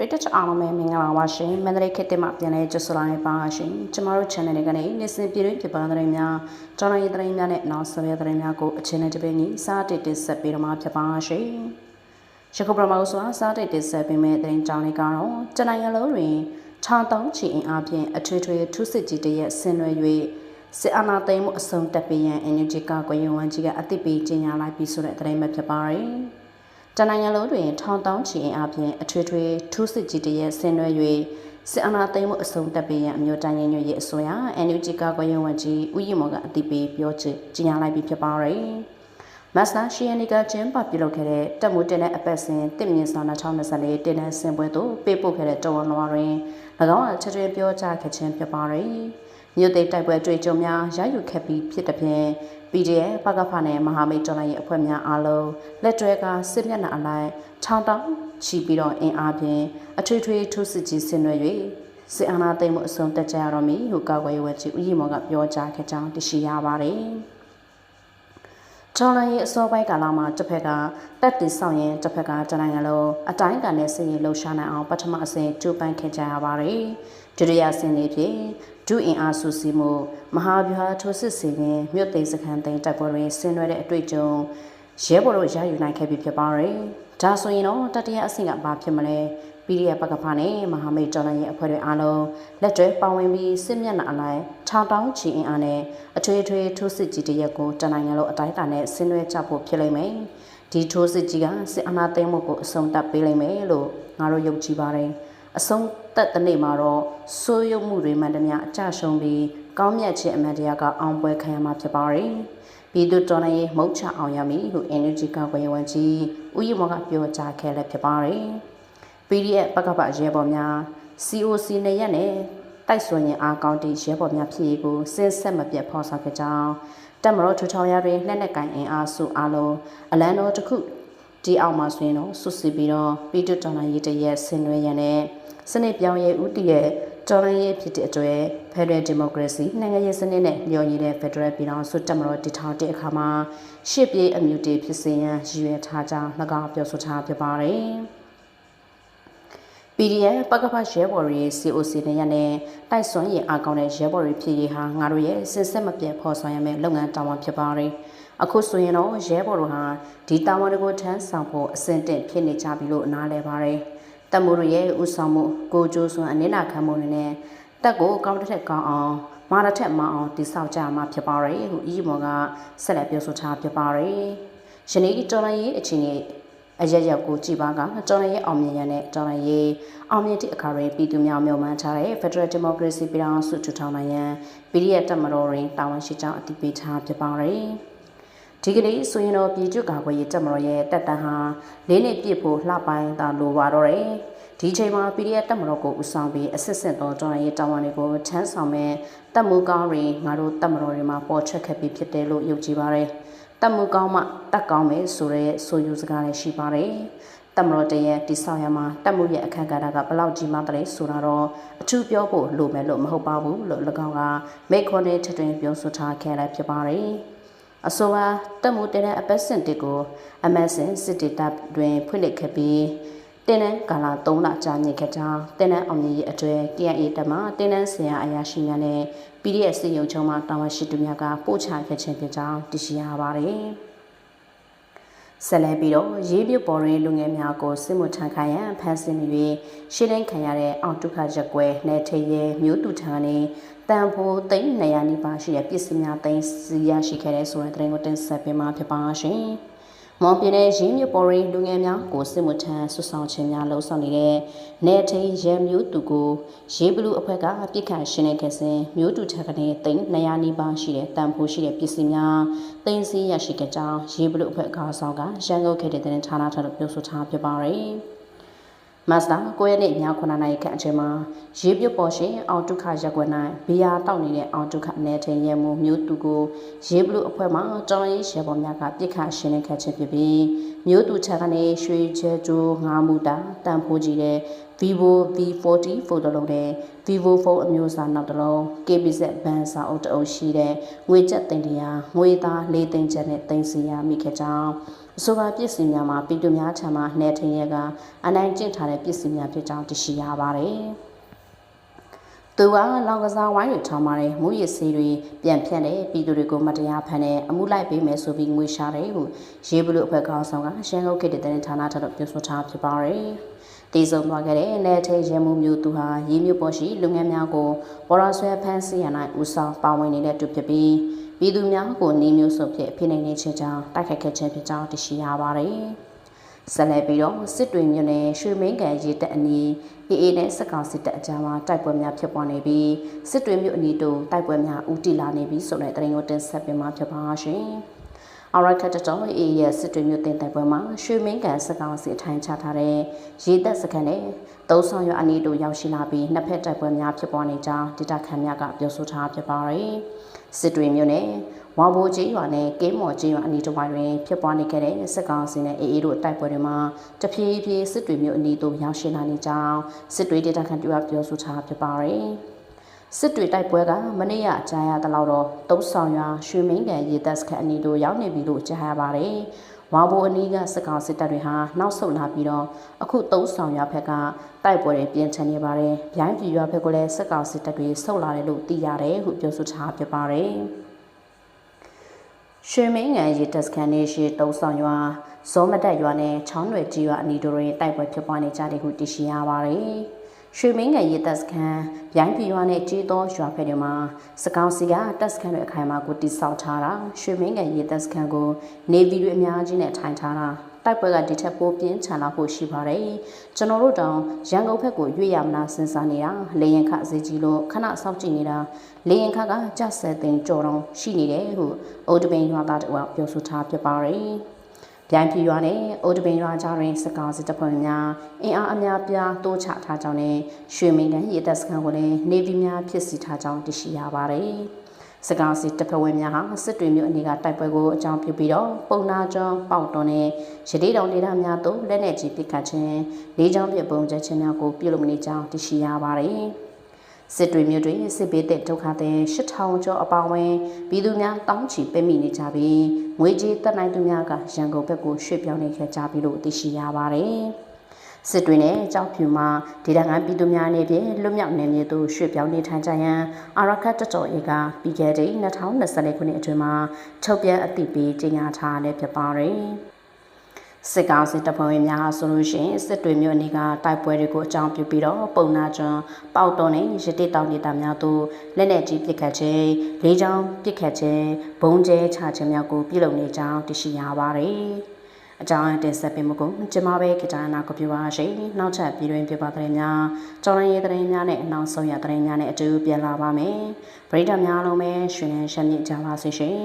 ရစ်တက်အားလုံးပဲမင်္ဂလာပါရှင်မန္တလေးခေတ်တင်မှာပြန်လဲကြိုဆိုလာနေပါရှင်ကျမတို့ channel လေးကနေနေ့စဉ်ပြည်တွင်းဖြစ်ပါသတင်းများတော်လိုင်းသတင်းများနဲ့နောက်ဆက်ရသတင်းများကိုအချိန်နဲ့တပင်းကြီးစားတစ်တစ်ဆက်ပြီးတော့မှဖြစ်ပါရှင်ရခုပရမောစွာစားတစ်တစ်ဆက်ပြီးမဲ့သတင်းကြောင်းလေးကတော့ကျန်နိုင်ငံလုံးတွင်ခြာတောင်းချီအင်အားဖြင့်အထွေထွေထုစစ်ကြီးတရက်ဆင်နွှဲ၍စစ်အာဏာသိမ်းမှုအဆုံးတက်ပြီးရန် energy ကကွယ်ရွဝန်ကြီးကအသိပေးကြေညာလိုက်ပြီးဆိုတဲ့သတင်းပဲဖြစ်ပါတယ် တနိုင်ငံလုံးတွင်ထောင်တောင်းချီအင်အားဖြင့်အထွေထွေထူးစစ်ကြီးတရက်ဆင်နွှဲ၍စစ်အာဏာသိမ်းမှုအဆုံးတက်ပြီးရန်အမျိုးတိုင်းရင်းရဲ့အစိုးရ NUG ကကွယ်ရွဝန်ကြီးဦးရီမော်ကအသိပေးပြောချကြေညာလိုက်ပြီးဖြစ်ပါတယ်မတ်လရှီယနီကကျင်းပပြုလုပ်ခဲ့တဲ့တက်မှုတင်တဲ့အပတ်စဉ်တစ်မြင့်စာ2024တင်တဲ့ဆင်ပွဲသို့ပေးပို့ခဲ့တဲ့တော်ဝန်လွှာတွင်၎င်းအချက်တွေပြောကြားခဲ့ခြင်းဖြစ်ပါတယ်။ မြို့သိမ်းတိုက်ပွဲတွေ့ကြုံများရယူခဲ့ပြီးဖြစ်တဲ့ဖြင့် PDF ပကဖနဲ့မဟာမိတ်တော်လိုင်းရဲ့အဖွဲ့များအားလုံးလက်တွဲကစစ်မျက်နှာအလိုက်ခြောင်းတောင်းချီပြီးတော့အင်အားဖြင့်အထွေထွေထုစစ်ကြီးဆင်နွှဲ၍စစ်အာဏာသိမ်းမှုအဆုံးတက်ကြရတော့မည်ဟုကာကွယ်ရေးဝန်ကြီးဦးရီမော်ကပြောကြားခဲ့ကြောင်းသိရှိရပါတယ်။ ကျော်လိုင်းရဲ့အစောပိုင်းကာလမှာတစ်ဖက်ကတက်တီဆောင်ရင်တစ်ဖက်ကတနိုင်ငံလုံးအတိုင်းကန်နဲ့စစ်ရေးလှုပ်ရှားနိုင်အောင်ပထမအဆင့်ကြိုးပမ်းခဲ့ကြရပါတယ်။ဒုတိယဆင့်လေးဖြင့်ဒုအင်အားစုစည်းမှုမဟာဗျူဟာထိုးစစ်စီရင်မြို့သိမ်းစခန်းသိမ်းတိုက်ပွဲတွင်ဆင်နွှဲတဲ့အတွေ့အကြုံရဲဘော်တို့ရယူနိုင်ခဲ့ပြီဖြစ်ပါတယ်။ဒါဆိုရင်တော့တတိယအဆင့်ကဘာဖြစ်မလဲ။ PDF ပကဖာနဲ့မဟာမိတ်တော်လှန်ရေးအဖွဲ့တွေအားလုံးလက်တွဲပါဝင်ပြီးစစ်မျက်နှာအလိုက်ခြောက်တောင်းချီအင်အားနဲ့အထွေထွေထိုးစစ်ကြီးတရက်ကိုတနိုင်ငံလုံးအတိုင်းအတာနဲ့ဆင်းနွှဲကြဖို့ဖြစ်လိမ့်မယ်။ဒီထိုးစစ်ကြီးကစစ်အာဏာသိမ်းမှုကိုအဆုံးသတ်ပေးလိမ့်မယ်လို့ငါတို့ယုံကြည်ပါတယ်။အဆုံးသတ်တဲ့နေ့မှာတော့စိုးရုပ်မှုတွေမှန်သမျှအကြရှုံးပြီးကောင်းမြတ်ခြင်းအမှန်တရားကအောင်ပွဲခံရမှာဖြစ်ပါတယ်။ပြည်သူတော်လှန်ရေးမုတ်ချအောင်ရမည်လို့ energy ကဝန်ဝန်ကြီးဦးရီမောကပြောကြားခဲ့လည်းဖြစ်ပါတယ်။ PDF ပကပရဲဘော်များ COC နေရက်နဲ့တိုက်ဆွေရင်အားကောင်းသည့်ရဲဘော်များဖြစ်ရေးကိုစဉ်ဆက်မပြတ်ဖော်ဆောင်ခဲ့ကြောင်းတက်မတော်ထူထောင်ရတွင်လက်နက်ကင်အင်အားစုအားလုံးအလံတော်တစ်ခုဒီအောင်မှာဆိုရင်တော့ဆွစီပြီးတော့ပြည်သူတော်လှန်ရေးတရက်ဆင်နွှဲရန်နဲ့စနစ်ပြောင်းရေးဦးတည်ရဲ့တော်လှန်ရေးဖြစ်တဲ့အတွက် Federal Democracy နိုင်ငံရေးစနစ်နဲ့လျော်ညီတဲ့ Federal ပြည်ထောင်စုတက်မတော်တည်ထောင်တဲ့အခါမှာရှစ်ပြေးအမြူတေဖြစ်စေရန်ရည်ရွယ်ထားကြောင်း၎င်းပြောဆိုထားဖြစ်ပါတယ်။ PDF ပကဖရဲဘော်ရီ COC နဲ့ရတဲ့တိုက်စွမ်းရည်အကောင်းတဲ့ရဲဘော်ရီဖြစ်ရေးဟာငါတို့ရဲ့စစ်စစ်မပြတ်ဖော်ဆောင်ရမယ့်လုပ်ငန်းတာဝန်ဖြစ်ပါတယ်။အခုဆိုရင်တော့ရဲဘော်တို့ဟာဒီတာဝန်တွေကိုထမ်းဆောင်ဖို့အဆင့်တက်ဖြစ်နေကြပြီလို့နားလည်ပါတယ်။တပ်မိုးတို့ရဲ့ဥဆောင်မှုကိုကျိုးစွမ်းအနစ်နာခံမှုတွေနဲ့တက်ကိုကောင်းတစ်ထက်ကောင်းအောင်မာတစ်ထက်မအောင်တိဆောက်ကြမှာဖြစ်ပါတယ်။ဟုအီမော်ကဆက်လက်ပြောဆိုထားဖြစ်ပါတယ်။ယနေ့တော်လိုင်းရေးအခြေအနေ အရရက်ကိုကြည်ပါကတော်လှန်ရေးအောင်မြင်ရတဲ့တော်လှန်ရေးအောင်မြင်သည့်အခါတွင်ပြည်သူများမျှော်မှန်းထားတဲ့ Federal Democracy ပြည်ထောင်စုထူထောင်နိုင်ရန် PDF တပ်မတော်တွင်တာဝန်ရှိကြောင်းအတည်ပြုထားဖြစ်ပါတယ်။ဒီကနေ့ဆိုရင်တော့ပြည်သူ့ကာကွယ်ရေးတပ်မတော်ရဲ့တပ်တန်းဟာလေးနှစ်ပြည့်ဖို့လှပိုင်းသာလိုပါတော့တယ်။ဒီချိန်မှာ PDF တပ်မတော်ကိုဦးဆောင်ပြီးအစစ်စစ်သောတော်လှန်ရေးတာဝန်တွေကိုထမ်းဆောင်မဲ့တပ်မှုကောင်းတွေငါတို့တပ်မတော်တွေမှာပေါ်ထွက်ခဲ့ပြီးဖြစ်တယ်လို့ယုံကြည်ပါတယ်။ တက်မှုကောင်းမှတက်ကောင်းမယ်ဆိုတဲ့ဆိုယူစကားလည်းရှိပါတယ်။တက်မတော်တရဲ့တိဆောက်ရမှာတက်မှုရဲ့အခက်အခဲကဘလောက်ကြီးမှတည်းဆိုတာတော့အထူးပြောဖို့လိုမယ်လို့မဟုတ်ပါဘူးလို့၎င်းကမိခွန်းနဲ့ထထွင်ပြောဆိုထားခဲ့လိုက်ဖြစ်ပါတယ်။အဆိုပါတက်မှုတဲ့အပတ်စဉ်တစ်ကိုအမတ်စင်စစ်တီတပ်တွင်ဖွင့်လှစ်ခဲ့ပြီး တင်းနန်းကာလာ3လကြာမြင့်ခဲ့ကြောင်းတင်းနန်းအောင်မြင်ရေးအတွေ့ KIA တမတင်းနန်းဆရာအရာရှိများနဲ့ PDF စစ်ရုံချုံမှတာဝန်ရှိသူများကပို့ချခဲ့ခြင်းဖြစ်ကြောင်းသိရှိရပါတယ်။ဆက်လက်ပြီးတော့ရေးပြုပေါ်ရင်းလူငယ်များကိုစစ်မှုထမ်းခံရန်ဖမ်းဆီးနေပြီးရှင်းလင်းခံရတဲ့အောင်တုခရက်ကွယ်နဲ့ထေရဲမျိုးတူထံကနေတန်ဖိုးသိန်း200နီးပါးရှိတဲ့ပစ္စည်းများသိမ်းစီရရှိခဲ့တဲ့ဆိုတဲ့သတင်းကိုတင်ဆက်ပေးမှာဖြစ်ပါရှင်။။ မော်ပြည်နယ်ရင်းမြပေါ်ရီလူငယ်များကိုစစ်မှုထမ်းဆွဆောင်ခြင်းများလှုံ့ဆော်နေတဲ့နေထိန်ရဲမျိုးသူကိုရေးဘလူးအဖွဲ့ကပြစ်ခတ်ရှင်းနေခဲ့စဉ်မျိုးတူထက်ကနေသိန်း200နီးပါးရှိတဲ့တန်ဖိုးရှိတဲ့ပစ္စည်းများသိမ်းဆည်းရရှိခဲ့ကြောင်းရေးဘလူးအဖွဲ့ခေါင်းဆောင်ကရန်ကုန်ခေတ်တဲ့တင်ဌာနထံသို့ပြောဆိုထားဖြစ်ပါတယ်။ မတ်စတာ9ရက်နေ့ည9နာရီခန့်အချိန်မှာရေးပြုတ်ပေါ်ရှင်အောင်ဒုက္ခရက်ွက်၌ဘီယာတောက်နေတဲ့အောင်ဒုက္ခအနေထင်ရဲမှုမျိုးသူကိုရေးဘလူအဖွဲ့မှတော်ရေးရှယ်ပေါ်များကပြစ်ခတ်ရှင်းလင်းခဲ့ခြင်းဖြစ်ပြီးမျိုးသူချက်ကနေရွှေချဲကျိုးငါးမူတာတန်ဖိုးကြီးတဲ့ Vivo V40 ဖုန်းတစ်လုံးနဲ့ Vivo ဖုန်းအမျိုးအစားနောက်တစ်လုံး KBZ ဘန်စာအုပ်တအုပ်ရှိတဲ့ငွေကျပ်သိန်းတရာငွေသား၄သိန်းကျပ်နဲ့သိန်းစီရမိခဲ့ကြောင်း အဆိုပါပစ္စည်းများမှာပြည်သူများထံမှနှဲထင်းရဲကအနိုင်ကျင့်ထားတဲ့ပစ္စည်းများဖြစ်ကြောင်းသိရှိရပါတယ်။သူကလောင်ကစားဝိုင်းတွေထောင်ပါတယ်မူရစ်စီတွေပြန်ဖြန့်တယ်ပြည်သူတွေကိုမတရားဖမ်းတယ်အမှုလိုက်ပေးမယ်ဆိုပြီးငွေရှာတယ်ဟုရေးဘလို့အဖွဲ့ခေါင်းဆောင်ကရှမ်းကုတ်ခေတ်တဲ့ဌာနထတော့ပြောဆိုထားဖြစ်ပါတယ်။တည်ဆုံသွားခဲ့တဲ့နယ်ထဲရဲမှုမျိုးသူဟာရေးမျိုးပေါ်ရှိလူငယ်များကိုဘော်ရာဆွဲဖမ်းဆီးရနိုင်ဦးဆောင်ပါဝင်နေတဲ့သူဖြစ်ပြီး ပြည်သူများကိုနေမျိုးစုံဖြစ်ဖိနှိပ်နေခြင်းကြောင့်တိုက်ခိုက်ခဲ့ခြင်းဖြစ်ကြောင်းသိရှိရပါတယ်။ဆက်လက်ပြီးတော့စစ်တွေမြို့နယ်ရွှေမင်းကန်ရေတက်အနီးအေအေနဲ့စက်ကောင်စစ်တပ်အကြားမှာတိုက်ပွဲများဖြစ်ပွားနေပြီးစစ်တွေမြို့အနီးတို့တိုက်ပွဲများဦးတည်လာနေပြီးဆိုတဲ့တရင်ကိုတင်ဆက်ပေးမှာဖြစ်ပါရှင်။ အရခတ်တော်အေရဲ့စစ်တွေမြို့တင်တိုက်ပွဲမှာရွှေမင်းကန်စက်ကောင်စစ်အထိုင်ချထားတဲ့ရေတက်စခန်းနဲ့သုံးဆောင်ရွအနီးတို့ရောက်ရှိလာပြီးနှစ်ဖက်တိုက်ပွဲများဖြစ်ပွားနေကြောင်းဒေတာခန်များကပြောဆိုထားဖြစ်ပါတယ်။စစ်တွေမြို့နယ်ဝါဘိုကြီးရွာနဲ့ကင်းမော်ကြီးရွာအနီးတစ်ဝိုင်းတွင်ဖြစ်ပွားနေခဲ့တဲ့စစ်ကောင်စီနဲ့အေအေတို့တိုက်ပွဲတွေမှာတဖြည်းဖြည်းစစ်တွေမျိုးအနီးသို့ရောက်ရှိလာနေကြောင်းစစ်တွေဒေတာခန်တူကပြောဆိုထားဖြစ်ပါတယ်။ စစ်တွေတိုက်ပွဲကမနေ့ကကြားရသလောက်တော့တုံးဆောင်ရွာရွှေမင်းကန်ရေတပ်စခန်းအနီးတို့ရောက်နေပြီလို့ကြားရပါတယ်။ဝါဘိုအနီးကစစ်ကောင်စစ်တပ်တွေဟာနောက်ဆုတ်လာပြီးတော့အခုတုံးဆောင်ရွာဘက်ကတိုက်ပွဲတွေပြင်းထန်နေပါတယ်။ရိုင်းပြည်ရွာဘက်ကလည်းစစ်ကောင်စစ်တပ်တွေဆုတ်လာတယ်လို့သိရတယ်ဟုပြောဆိုထားဖြစ်ပါတယ်။ရွှေမင်းငံရေတက်စခန်းနေရှိတုံးဆောင်ရွာဇောမတက်ရွာနဲ့ချောင်းရွယ်ကြီးရွာအနီးတို့တွင်တိုက်ပွဲဖြစ်ပွားနေကြတယ်ဟုသိရှိရပါတယ်။ ရွှေမင်းငံရေတက်စခန်းရိုင်းပြည်ရွာနဲ့ကြီးသောရွာဖက်တွေမှာစကောင်းစီကတက်စခန်းတွေအခိုင်အမာကိုတိစောက်ထားတာရွှေမင်းငံရေတက်စခန်းကိုနေဗီတွေအများကြီးနဲ့ထိုင်ထားတာတိုက်ပွဲကဒီထက်ပိုပြင်းထန်လာဖို့ရှိပါတယ်။ကျွန်တော်တို့တောင်ရန်ကုန်ဘက်ကိုရွေ့ရမလားစဉ်းစားနေတာလေရင်ခဈေးကြီးလို့ခဏစောင့်ကြည့်နေတာလေရင်ခကကြဆက်သိန်းကြော်တော့ရှိနေတယ်ဟုအိုတပင်ရွာသားတို့ကပြောဆိုထားပြပါတယ်။ ပြန်ပြရွာနဲ့အိုတပင်ရွာကြားတွင်စကားစစ်တပ်ဖွဲ့များအင်အားအများပြားတိုးချထားကြောင်းနဲ့ရွှေမင်းတန်းရေတပ်စခန်းကိုလည်းနေဗီများဖြစ်စီထားကြောင်းသိရှိရပါတယ်။စကားစီတပ်ဖွဲ့ဝင်များဟာစစ်တွေမျိုးအနေကတိုက်ပွဲကိုအကြောင်းပြုပြီးတော့ပုံနာကျောင်းပေါက်တော်နဲ့ရတိတော်ဒေသများသို့လက်နက်ကြီးပစ်ခတ်ခြင်းလေးချောင်းပြပုံချက်ခြင်းများကိုပြုလုပ်နေကြောင်းသိရှိရပါတယ် စစ်တွေမျိုးတွင်စစ်ဘေးတဲ့ဒုက္ခသည်8000ကျော်အပါအဝင်ပြည်သူများတောင်းချီပိမိနေကြပြီးငွေကြေးတက်နိုင်သူများကရန်ကုန်ဘက်ကိုရွှေ့ပြောင်းနေခဲ့ကြပြီလို့သိရှိရပါတယ်။စစ်တွေနဲ့ကြောက်ဖြူမှာဒေသခံပြည်သူများအနေဖြင့်လွတ်မြောက်နေမြေသို့ရွှေ့ပြောင်းနေထိုင်ကြရန်အာရခတ်တတော်အေကပြီးခဲ့တဲ့2024ခုနှစ်အတွင်းမှာထုတ်ပြန်အသိပေးကြေညာထားတဲ့ဖြစ်ပါတယ်။ စစ်ကောင်စီတပ်ဖွဲ့ဝင်များဆိုလို့ရှိရင်စစ်တွေမျိုးအနေကတိုက်ပွဲတွေကိုအကြောင်းပြုပြီးတော့ပုံနာကျွန်းပေါတော်နဲ့ရတိတောင်ဒေသများသို့လက်နက်ကြီးပစ်ခတ်ခြင်းလေးချောင်းပစ်ခတ်ခြင်းဘုံကျဲချခြင်းများကိုပြုလုပ်နေကြောင်းသိရှိရပါတယ်။အကြောင်းတင်ဆက်ပေးမှုကိုကျမပဲကြတာနာကိုပြပါရှိနောက်ထပ်ပြည်တွင်ပြပါတဲ့များကြော်ရရေးတဲ့များနဲ့အနောက်ဆုံးရတဲ့များနဲ့အတူပြန်လာပါမယ်ပရိသတ်များလုံးပဲရှင်နဲ့ရှမ်းမြေ့ကြပါစေရှင်